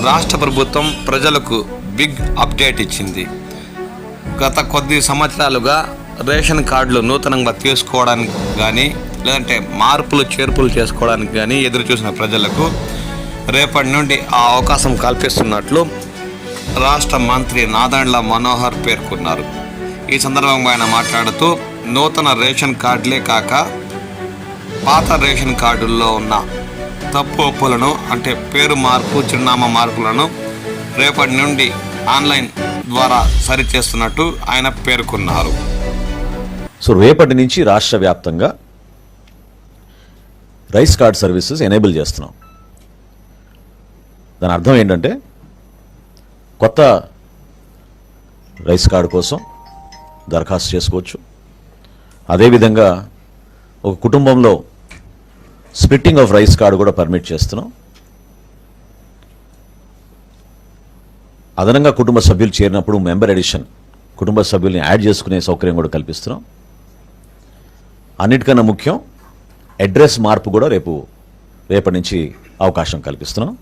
రాష్ట్ర ప్రభుత్వం ప్రజలకు బిగ్ అప్డేట్ ఇచ్చింది. గత కొద్ది సంవత్సరాలుగా రేషన్ కార్డులు నూతనంగా తీసుకోవడానికి కానీ లేదంటే మార్పులు చేర్పులు చేసుకోవడానికి కానీ ఎదురు చూసిన ప్రజలకు రేపటి నుండి ఆ అవకాశం కల్పిస్తున్నట్లు రాష్ట్ర మంత్రి నాదండ్ల మనోహర్ పేర్కొన్నారు. ఈ సందర్భంగా ఆయన మాట్లాడుతూ నూతన రేషన్ కార్డులే కాక పాత రేషన్ కార్డుల్లో ఉన్న తప్పు ఒప్పులను అంటే పేరు మార్పు చిరునామా మార్పులను రేపటి నుండి ఆన్లైన్ ద్వారా సరిచేస్తున్నట్టు ఆయన పేర్కొన్నారు. సో రేపటి నుంచి రాష్ట్ర వ్యాప్తంగా రైస్ కార్డ్ సర్వీసెస్ ఎనేబుల్ చేస్తున్నాం. దాని అర్థం ఏంటంటే కొత్త రైస్ కార్డు కోసం దరఖాస్తు చేసుకోవచ్చు. అదేవిధంగా ఒక కుటుంబంలో స్ప్లిట్టింగ్ ఆఫ్ రైస్ కార్డు కూడా పర్మిట్ చేస్తున్నాం. అదనంగా కుటుంబ సభ్యులు చేరినప్పుడు మెంబర్ ఎడిషన్ కుటుంబ సభ్యుల్ని యాడ్ చేసుకునే సౌకర్యం కూడా కల్పిస్తున్నాం. అన్నిటికన్నా ముఖ్యం అడ్రస్ మార్పు కూడా రేపు రేపటి నుంచి అవకాశం కల్పిస్తున్నాం.